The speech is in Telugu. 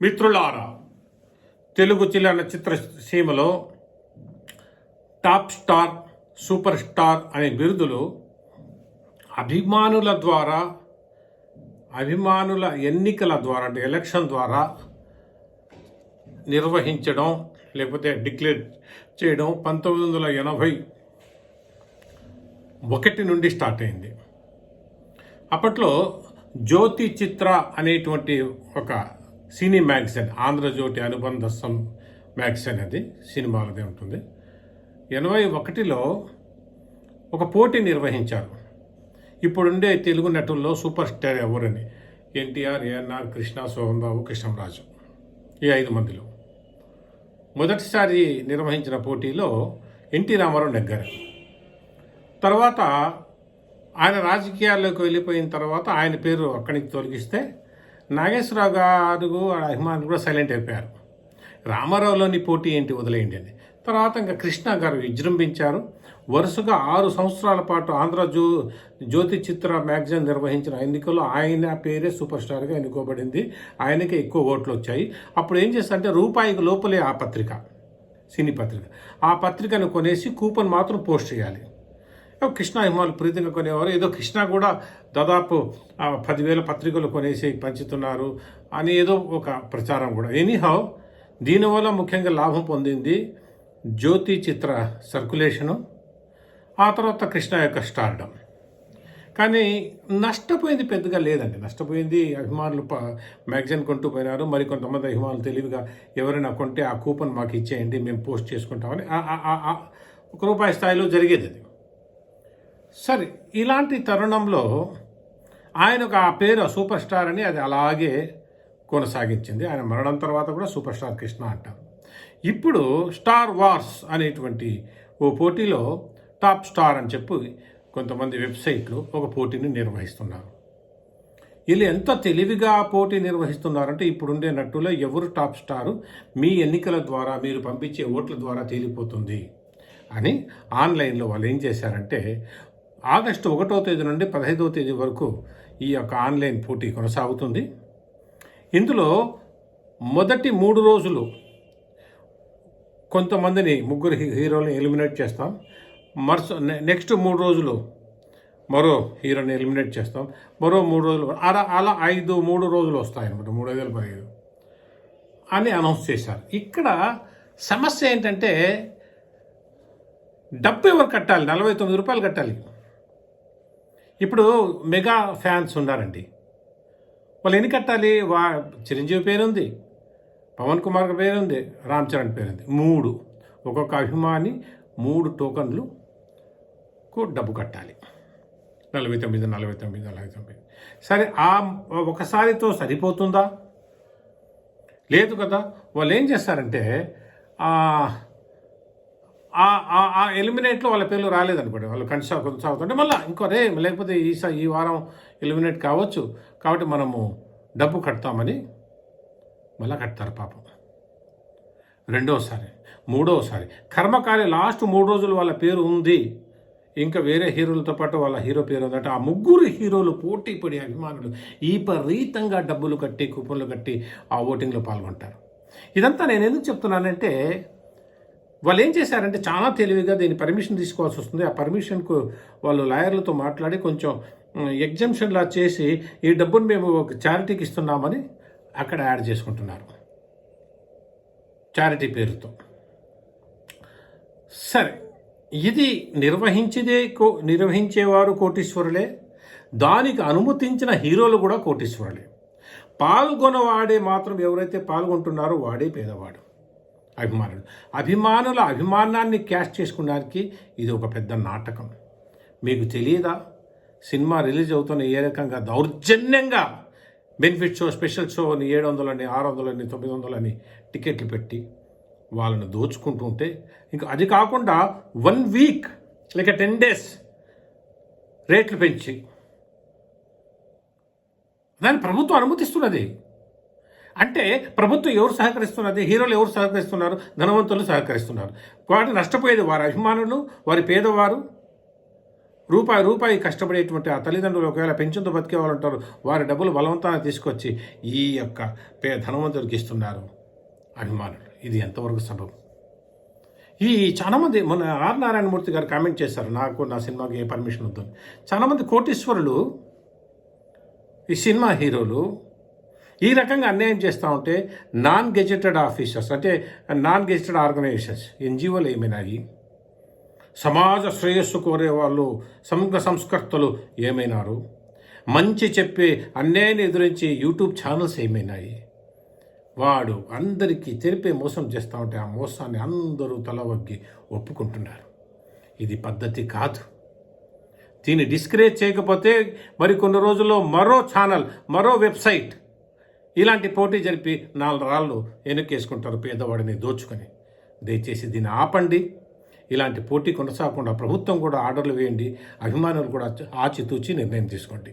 మిత్రులారా తెలుగు చిలన చిత్రసీమలో టాప్ స్టార్ సూపర్ స్టార్ అనే బిరుదులు అభిమానుల ద్వారా అభిమానుల ఎన్నికల ద్వారా అంటే ఎలక్షన్ ద్వారా నిర్వహించడం లేకపోతే డిక్లేర్ చేయడం పంతొమ్మిది వందల ఎనభై ఒకటి నుండి స్టార్ట్ అయింది. అప్పట్లో జ్యోతి చిత్ర అనేటువంటి ఒక సినీ మ్యాగజైన్ ఆంధ్రజ్యోతి అనుబంధ సం మ్యాగజైన్ అది సినిమాలదే ఉంటుంది. ఎనభై ఒకటిలో ఒక పోటీ నిర్వహించారు. ఇప్పుడుండే తెలుగు నటుల్లో సూపర్ స్టార్ ఎవరని? ఎన్టీఆర్ ఏఎన్ఆర్ కృష్ణ సోహన్ బాబు కృష్ణరాజు ఈ ఐదు మందిలో. మొదటిసారి నిర్వహించిన పోటీలో ఎన్టీ రామారావు నెగ్గారు. తర్వాత ఆయన రాజకీయాల్లోకి వెళ్ళిపోయిన తర్వాత ఆయన పేరు అక్కడి నుంచి తొలగిస్తే నాగేశ్వరరావు గారు వాళ్ళ అభిమానులు కూడా సైలెంట్ అయిపోయారు. రామారావులోని పోటీ ఏంటి వదిలేయండి అని. తర్వాత ఇంకా కృష్ణ గారు విజృంభించారు. వరుసగా ఆరు సంవత్సరాల పాటు ఆంధ్ర జ్యో జ్యోతి చిత్ర మ్యాగజైన్ నిర్వహించిన ఎన్నికల్లో ఆయన పేరే సూపర్ స్టార్గా ఎన్నుకోబడింది. ఆయనకే ఎక్కువ ఓట్లు వచ్చాయి. అప్పుడు ఏం చేస్తారంటే రూపాయికి లోపలే ఆ పత్రిక సినీ పత్రిక. ఆ పత్రికను కొనేసి కూపన్ మాత్రం పోస్ట్ చేయాలి. కృష్ణ హిమాలు ప్రీతిగా కొనేవారు. ఏదో కృష్ణ కూడా దాదాపు పదివేల పత్రికలు కొనేసి పంచుతున్నారు అని ఏదో ఒక ప్రచారం కూడా. ఎనీహౌ దీనివల్ల ముఖ్యంగా లాభం పొందింది జ్యోతి చిత్ర సర్కులేషను ఆ తర్వాత కృష్ణ యొక్క స్టార్డమ్. కానీ నష్టపోయింది పెద్దగా లేదండి. నష్టపోయింది అభిమానులు ప మ్యాగజైన్ కొంటూ పోయినారు. మరి కొంతమంది అభిమానులు తెలివిగా ఎవరైనా కొంటే ఆ కూపన్ మాకు ఇచ్చేయండి మేము పోస్ట్ చేసుకుంటామని. ఒక రూపాయి స్థాయిలో జరిగేది అది. సరే ఇలాంటి తరుణంలో ఆయనకు ఆ పేరు సూపర్ స్టార్ అని అది అలాగే కొనసాగించింది. ఆయన మరణం తర్వాత కూడా సూపర్ స్టార్ కృష్ణ అంటారు. ఇప్పుడు స్టార్ వార్స్ అనేటువంటి ఓ పోటీలో టాప్ స్టార్ అని చెప్పి కొంతమంది వెబ్సైట్లు ఒక పోటీని నిర్వహిస్తున్నారు. వీళ్ళు ఎంత తెలివిగా పోటీ నిర్వహిస్తున్నారంటే ఇప్పుడుండే నటులో ఎవరు టాప్ స్టారు మీ ఎన్నికల ద్వారా మీరు పంపించే ఓట్ల ద్వారా తేలిపోతుంది అని ఆన్లైన్లో వాళ్ళు ఏం చేశారంటే ఆగస్టు ఒకటో తేదీ నుండి పదహైదవ తేదీ వరకు ఈ యొక్క ఆన్లైన్ పోటీ కొనసాగుతుంది. ఇందులో మొదటి మూడు రోజులు కొంతమందిని ముగ్గురు హీ- హీరోలను ఎలిమినేట్ చేస్తాం. మరుస నె- నెక్స్ట్ మూడు రోజులు మరో హీరోని ఎలిమినేట్ చేస్తాం. మరో మూడు రోజులు అలా అలా ఐదు మూడు రోజులు వస్తాయి అనమాట మూడు వేల పదిహేను అని అనౌన్స్ చేశారు. ఇక్కడ సమస్య ఏంటంటే డబ్బు ఎవరు కట్టాలి? నలభై తొమ్మిది రూపాయలు కట్టాలి. ఇప్పుడు మెగా ఫ్యాన్స్ ఉన్నారండి. వాళ్ళు ఎన్ని కట్టాలి? వా చిరంజీవి పేరుంది పవన్ కుమార్ పేరుంది రామ్ చరణ్ పేరుంది. మూడు. ఒక్కొక్క అభిమాని మూడు టోకన్లు కు డబ్బు కట్టాలి. నలభై తొమ్మిది నలభై తొమ్మిది నలభై తొమ్మిది. సరే ఆ ఒకసారితో సరిపోతుందా? లేదు కదా. వాళ్ళు ఏం చేస్తారంటే ఆ ఆ- ఎలిమినేట్లో వాళ్ళ పేర్లు రాలేదనుకోండి. వాళ్ళు కన్సా కొనసాగుతుంటే మళ్ళీ ఇంకో రే లేకపోతే ఈ స- ఈ వారం ఎలిమినేట్ కావచ్చు. కాబట్టి మనము డబ్బు కడతామని మళ్ళీ కడతారు పాపం. రెండోసారి మూడోసారి. కర్మకారి లాస్ట్ మూడు రోజులు వాళ్ళ పేరు ఉంది. ఇంకా వేరే హీరోలతో పాటు వాళ్ళ హీరో పేరు ఉందంటే ఆ ముగ్గురు హీరోలు పోటీ పడి అభిమానులు విపరీతంగా డబ్బులు కట్టి కూపన్లు కట్టి ఆ ఓటింగ్లో పాల్గొంటారు. ఇదంతా నేను ఎందుకు చెప్తున్నానంటే వాళ్ళు ఏం చేశారంటే చాలా తెలివిగా దీని పర్మిషన్ తీసుకోవాల్సి వస్తుంది. ఆ పర్మిషన్కు వాళ్ళు లాయర్లతో మాట్లాడి కొంచెం ఎగ్జామ్షన్లా చేసి ఈ డబ్బును మేము ఒక చారిటీకి ఇస్తున్నామని అక్కడ యాడ్ చేసుకుంటున్నారు. చారిటీ పేరుతో. సరే ఇది నిర్వహించేదే కో నిర్వహించేవారు కోటీశ్వరులే. దానికి అనుమతించిన హీరోలు కూడా కోటీశ్వరులే. పాల్గొనవాడే మాత్రం ఎవరైతే పాల్గొంటున్నారో వాడే పేదవాడు. అభిమానులు. అభిమానుల అభిమానాన్ని క్యాష్ చేసుకోవడానికి ఇది ఒక పెద్ద నాటకం. మీకు తెలియదా? సినిమా రిలీజ్ అవుతున్న ఏ రకంగా దౌర్జన్యంగా బెనిఫిట్ షో స్పెషల్ షో అని ఏడు వందలని ఆరు వందలని తొమ్మిది వందలని టికెట్లు పెట్టి వాళ్ళని దోచుకుంటూ ఉంటే ఇంకా అది కాకుండా వన్ వీక్ లేక టెన్ డేస్ రేట్లు పెంచి దాన్ని ప్రభుత్వం అనుమతిస్తున్నది. అంటే ప్రభుత్వం ఎవరు సహకరిస్తున్నది? హీరోలు ఎవరు సహకరిస్తున్నారు? ధనవంతులు సహకరిస్తున్నారు. వాటి నష్టపోయేది వారి అభిమానులు వారి పేదవారు. రూపాయి రూపాయి కష్టపడేటువంటి ఆ తల్లిదండ్రులు ఒకవేళ పెన్షన్తో బతికే వాళ్ళు ఉంటారు వారి డబ్బులు బలవంతాన్ని తీసుకొచ్చి ఈ యొక్క పే ధనవంతుడికి ఇస్తున్నారు అభిమానులు. ఇది ఎంతవరకు సబబు ఈ చాలామంది మన ఆర్ నారాయణమూర్తి గారు కామెంట్ చేశారు నాకు నా సినిమాకి ఏ పర్మిషన్ వద్దు చాలామంది కోటీశ్వరులు ఈ సినిమా హీరోలు ఈ రకంగా అన్యాయం చేస్తూ ఉంటే నాన్ గెజెటెడ్ ఆఫీసర్స్ అంటే నాన్ గెజెటెడ్ ఆర్గనైజేషన్స్ ఎన్జిఓలు ఏమైనాయి? సమాజ శ్రేయస్సు కోరే వాళ్ళు సమగ్ర సంస్కర్తలు ఏమైనారు? మంచి చెప్పే అన్యాయాన్ని ఎదురించి యూట్యూబ్ ఛానల్స్ ఏమైనాయి? వాడు అందరికీ తెలిపే మోసం చేస్తూ ఉంటే ఆ మోసాన్ని అందరూ తల వగ్గి ఒప్పుకుంటున్నారు. ఇది పద్ధతి కాదు. దీన్ని డిస్కరేజ్ చేయకపోతే మరికొన్ని రోజుల్లో మరో ఛానల్ మరో వెబ్సైట్ ఇలాంటి పోటీ జరిపి నాలుగు రాళ్ళు వెనక్కేసుకుంటారు పేదవాడిని దోచుకొని. దయచేసి దీన్ని ఆపండి. ఇలాంటి పోటీ కొనసాగకుండా ప్రభుత్వం కూడా ఆర్డర్లు వేయండి. అభిమానులు కూడా ఆచితూచి నిర్ణయం తీసుకోండి.